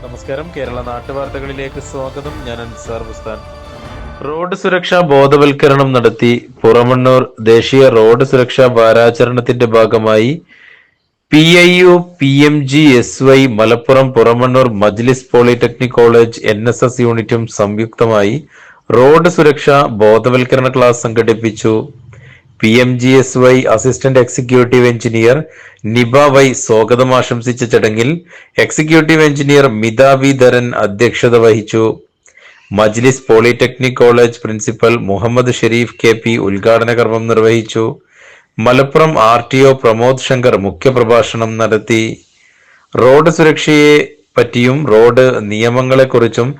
നമസ്കാരം. കേരള നാട്ടുവാർത്തകളിലേക്ക് സ്വാഗതം. ഞാൻ അൻസാർ ബുസ്താൻ. റോഡ് സുരക്ഷാ ബോധവൽക്കരണം നടത്തി പുറമണ്ണൂർ ദേശീയ റോഡ് സുരക്ഷാ വാരാചരണത്തിന്റെ ഭാഗമായി P I U P M G S Y Malappuram Puramannur Majlis polytechnic college N S S യൂണിറ്റും സംയുക്തമായി റോഡ് സുരക്ഷാ ബോധവൽക്കരണ ക്ലാസ് സംഘടിപ്പിച്ചു P M G S Y assistant executive engineer Niba Y സ്വാഗതം ആശംസിച്ച ചടങ്ങിൽ എക്സിക്യൂട്ടീവ് എഞ്ചിനീയർ മിതാബി ധരൻ അധ്യക്ഷത വഹിച്ചു. Majlis polytechnic college principal Muhammad Sharif K P ഉദ്ഘാടന കർമ്മം നിർവഹിച്ചു. Malappuram R T O Pramod Shankar മുഖ്യപ്രഭാഷണം നടത്തി. റോഡ് സുരക്ഷയെ പറ്റിയും റോഡ് നിയമങ്ങളെക്കുറിച്ചും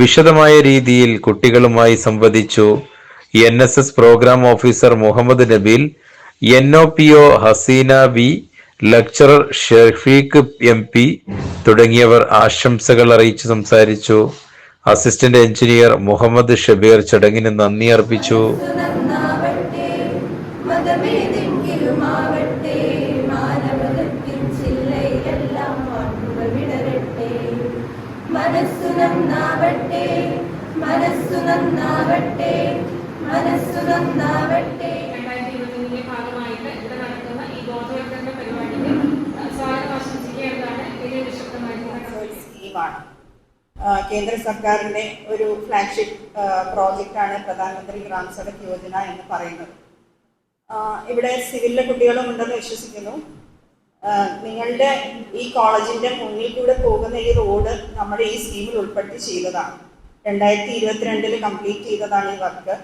വിശദമായ രീതിയിൽ കുട്ടികളുമായി സംവദിച്ചു. N S S programme officer Muhammad Nabeel N O P O Haseena V lecturer Shafeeq M P തുടങ്ങിയവർ ആശംസകൾ അറിയിച്ചു സംസാരിച്ചു. അസിസ്റ്റന്റ് എഞ്ചിനീയർ മുഹമ്മദ് ഷബീർ ചടങ്ങിന് നന്ദി അർപ്പിച്ചു. മനസ്സു നന്നാവട്ടെ മനസ്സു നന്നാവട്ടെ. മനസ്സു നന്നാവട്ടെ രണ്ടായിരത്തി ഇരുപത്തിയൊന്നിന്റെ ഭാഗമായിട്ട് ഇവിടെ നടക്കുന്ന ഈ ബോധവൽക്കരണ പരിപാടിക്ക് സ്വാഗതം ആശംസിക്കുക എന്നതാണ് ഇതിന്റെ വിശദമായിട്ടുള്ള സ്കീമാണ് ആ, കേന്ദ്ര സർക്കാരിന്റെ ഒരു ഫ്ലാഗ്ഷിപ്പ് പ്രോജക്റ്റാണ് പ്രധാനമന്ത്രി ഗ്രാം സഡക് യോജന എന്ന് പറയുന്നത്. ഇവിടെ സിവിലിലെ കുട്ടികളും ഉണ്ടെന്ന് വിശ്വസിക്കുന്നു. നിങ്ങളുടെ ഈ കോളേജിന്റെ മുന്നിൽ കൂടെ പോകുന്ന ഈ റോഡ് നമ്മുടെ ഈ സ്കീമിൽ ഉൾപ്പെടുത്തി ചെയ്തതാണ്. രണ്ടായിരത്തി ഇരുപത്തിരണ്ടിൽ കംപ്ലീറ്റ് ചെയ്തതാണ് ഈ വർക്ക്.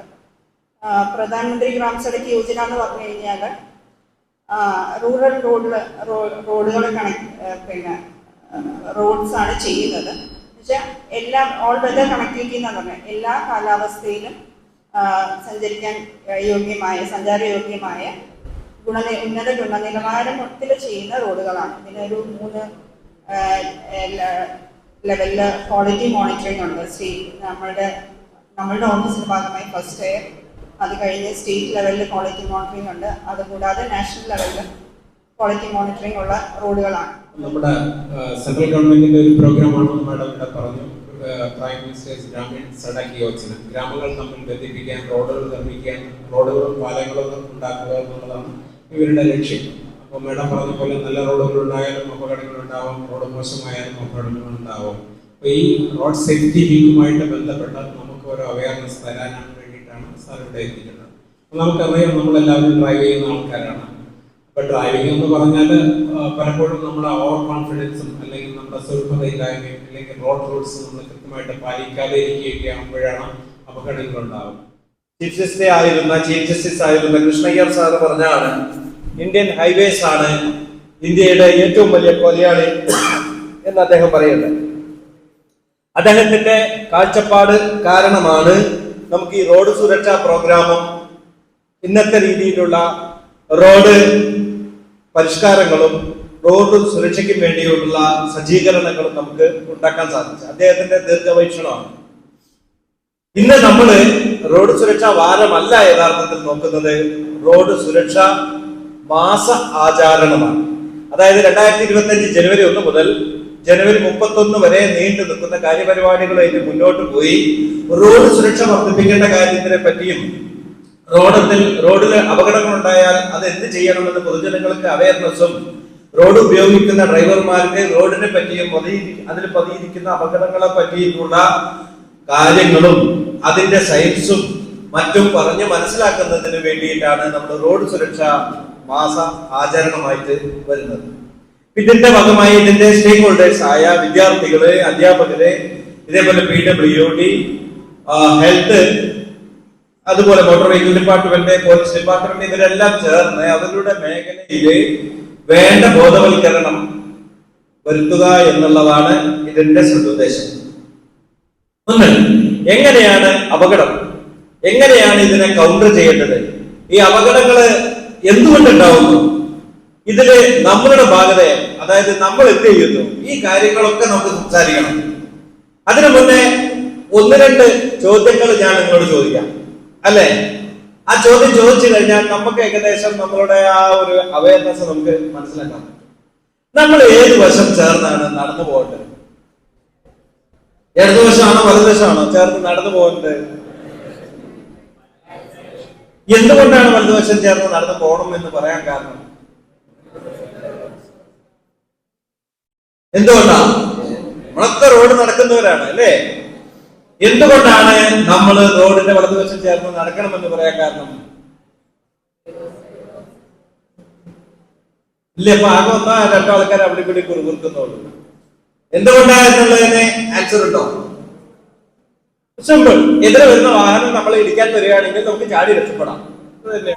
പ്രധാനമന്ത്രി ഗ്രാം സഡക് യോജന എന്ന് പറഞ്ഞു കഴിഞ്ഞാൽ റൂറൽ റോഡിൽ റോഡുകൾ കണക്ട് പിന്നെ റോഡ്സ് ആണ് ചെയ്യുന്നത്. എന്നുവെച്ചാൽ എല്ലാ ഓൾ വെദർ കണക്ടിവിറ്റി എന്ന് പറഞ്ഞാൽ എല്ലാ കാലാവസ്ഥയിലും സഞ്ചരിക്കാൻ സഞ്ചരിക്കാൻ സഞ്ചാര യോഗ്യമായ സഞ്ചാരയോഗ്യമായ ഗുണനി ഉന്നത ഗുണനിലവാരത്തിൽ ചെയ്യുന്ന റോഡുകളാണ്. ഇതിനൊരു മൂന്ന് ലെവലിൽ ക്വാളിറ്റി മോണിറ്ററിംഗ് ഉണ്ട്. സ്റ്റേറ്റ് നമ്മളുടെ നമ്മളുടെ ഓഫീസിന്റെ ഭാഗമായി ഫസ്റ്റ് അത് കഴിഞ്ഞ് സ്റ്റേറ്റ് ലെവലിൽ ക്വാളിറ്റി മോണിറ്ററിംഗ് ഉണ്ട്. അതുകൂടാതെ നാഷണൽ ലെവലിൽ ക്വാളിറ്റി മോണിറ്ററിംഗ് ഉള്ള റോഡുകളാണ്. നമ്മുടെ സെൻട്രൽ ഗവൺമെന്റിന്റെ ഒരു പ്രോഗ്രാമാണ് മാഡം ഇവിടെ പറഞ്ഞു. പ്രൈം മിനിസ്റ്റേഴ്സ് ഗ്രാമീൺ സഡക് യോജന ഗ്രാമങ്ങൾ തമ്മിൽ ബന്ധിപ്പിക്കാൻ റോഡുകൾ നിർമ്മിക്കാൻ റോഡുകളും പാലങ്ങളും ഉണ്ടാക്കുക എന്നുള്ളതാണ് ഇവരുടെ ലക്ഷ്യം. അപ്പോൾ മാഡം പറഞ്ഞ പോലെ നല്ല റോഡുകൾ ഉണ്ടായാലും അപകടങ്ങൾ ഉണ്ടാവും റോഡ് മോശമായാലും അപകടങ്ങൾ ഉണ്ടാവും. അപ്പോൾ ഈ റോഡ് സേഫ്റ്റി വീക്കുമായിട്ട് ബന്ധപ്പെട്ട് നമുക്ക് ഒരു അവയർനെസ് തരാനാണ് സാർ ഇവിടെ അപ്പോൾ നമുക്കറിയാം നമ്മളെല്ലാവരും ഡ്രൈവ് ചെയ്യുന്ന ആൾക്കാരാണ്. ഇപ്പൊ ഡ്രൈവിംഗ് എന്ന് പറഞ്ഞാൽ പലപ്പോഴും നമ്മുടെ ഓവർ കോൺഫിഡൻസും അല്ലെങ്കിൽ നമ്മുടെ സ്വല്പതയില്ലായ്മയും അല്ലെങ്കിൽ റോഡ് റൂൾസ് നമ്മൾ കൃത്യമായിട്ട് പാലിക്കാതെ ഇരിക്കുകയൊക്കെ ആകുമ്പോഴാണ് അപകടങ്ങൾ ഉണ്ടാവുക ചീഫ് ജസ്റ്റിസ് ആയിരുന്ന ചീഫ് ജസ്റ്റിസ് ആയിരുന്ന കൃഷ്ണയ്യർ സാർ പറഞ്ഞാണ് ഇന്ത്യൻ ഹൈവേസ് ആണ് ഇന്ത്യയുടെ ഏറ്റവും വലിയ കൊലയാളി എന്ന് അദ്ദേഹം പറയുന്നത്. അദ്ദേഹത്തിന്റെ കാഴ്ചപ്പാട് കാരണമാണ് നമുക്ക് ഈ റോഡ് സുരക്ഷാ പ്രോഗ്രാമും ഇന്നത്തെ രീതിയിലുള്ള റോഡ് പരിഷ്കാരങ്ങളും റോഡ് സുരക്ഷയ്ക്ക് വേണ്ടിയുള്ള സജ്ജീകരണങ്ങളും നമുക്ക് ഉണ്ടാക്കാൻ സാധിച്ചു. അദ്ദേഹത്തിന്റെ ദീർഘവീക്ഷണമാണ്. ഇന്ന് നമ്മൾ റോഡ് സുരക്ഷാ വാരമല്ല യഥാർത്ഥത്തിൽ നോക്കുന്നത് റോഡ് സുരക്ഷ മാസ ആചാരണമാണ്. അതായത് രണ്ടായിരത്തി ഇരുപത്തി അഞ്ച് ജനുവരി ഒന്ന് മുതൽ ജനുവരി മുപ്പത്തൊന്ന് വരെ നീണ്ടു നിൽക്കുന്ന കാര്യപരിപാടികളായിട്ട് മുന്നോട്ട് പോയി. റോഡ് സുരക്ഷ വർദ്ധിപ്പിക്കേണ്ട കാര്യത്തിനെ പറ്റിയും റോഡത്തിൽ റോഡിൽ അപകടങ്ങൾ ഉണ്ടായാൽ അത് എന്ത് ചെയ്യണമെന്ന് പൊതുജനങ്ങൾക്ക് അവയർനെസ്സും റോഡ് ഉപയോഗിക്കുന്ന ഡ്രൈവർമാർക്ക് റോഡിനെ പറ്റിയും അതിൽ പതിയിരിക്കുന്ന അപകടങ്ങളെ പറ്റിയിട്ടുള്ള കാര്യങ്ങളും അതിന്റെ സയൻസും മറ്റും പറഞ്ഞ് മനസ്സിലാക്കുന്നതിന് വേണ്ടിയിട്ടാണ് നമ്മൾ റോഡ് സുരക്ഷ മാസ ആചരണമായിട്ട് വരുന്നത്. ഇതിന്റെ ഭാഗമായി ഇതിന്റെ സ്റ്റേക്ക് ഹോൾഡേഴ്സ് ആയ വിദ്യാർത്ഥികൾ അധ്യാപകര് ഇതേപോലെ പി ഡബ്ല്യു ഡി ഹെൽത്ത് അതുപോലെ motor vehicle department police department ഇവരെല്ലാം ചേർന്ന് അവരുടെ മേഖലയിൽ വേണ്ട ബോധവൽക്കരണം വരുത്തുക എന്നുള്ളതാണ് ഇതിന്റെ സദുദ്ദേശം ഒന്ന് എങ്ങനെയാണ് അപകടം? എങ്ങനെയാണ് ഇതിനെ കൗണ്ടർ ചെയ്യേണ്ടത്? ഈ അപകടങ്ങൾ എന്തുകൊണ്ടുണ്ടാവുന്നു? ഇതിൽ നമ്മളുടെ ഭാഗത അതായത് നമ്മൾ എന്ത് ചെയ്യുന്നു? ഈ കാര്യങ്ങളൊക്കെ നമുക്ക് സംസാരിക്കണം. അതിനു മുന്നേ ഒന്ന് രണ്ട് ചോദ്യങ്ങൾ ഞാൻ നിങ്ങളോട് ചോദിക്കാം. അല്ലെ? ആ ചോദ്യം ചോദിച്ചു കഴിഞ്ഞാൽ നമുക്ക് ഏകദേശം നമ്മളുടെ ആ ഒരു അവയർനെസ് നമുക്ക് മനസ്സിലാക്കാൻ പറ്റും. നമ്മൾ ഏത് വശം ചേർന്നാണ് നടന്നു പോകേണ്ടത്? ഇടതുവശമാണോ വലതുവശമാണോ ചേർന്ന് നടന്നു പോകേണ്ടത്? എന്തുകൊണ്ടാണ് വലതുവശം ചേർന്ന് നടന്നു പോകണം എന്ന് പറയാൻ കാരണം? എന്തുകൊണ്ടാണ് നമ്മളൊക്കെ റോഡ് നടക്കുന്നവരാണ് അല്ലേ? എന്തുകൊണ്ടാണ് നമ്മൾ റോഡിന്റെ വലതുവശം ചേർന്ന് നടക്കണമെന്ന് പറയാൻ കാരണം? ഇല്ല അപ്പൊ ആകെ ഒന്നാ രണ്ടോ ആൾക്കാർ അവിടെ ഇവിടെ കുറുകുറുക്കുന്നുള്ളൂ എന്തുകൊണ്ടാ ആൻസർ ഉണ്ടോ? സിമ്പിൾ എതിരെ വരുന്ന വാഹനം നമ്മൾ ഇടിക്കാൻ വരികയാണെങ്കിൽ നമുക്ക് ചാടി രക്ഷപ്പെടാം. അത് തന്നെ.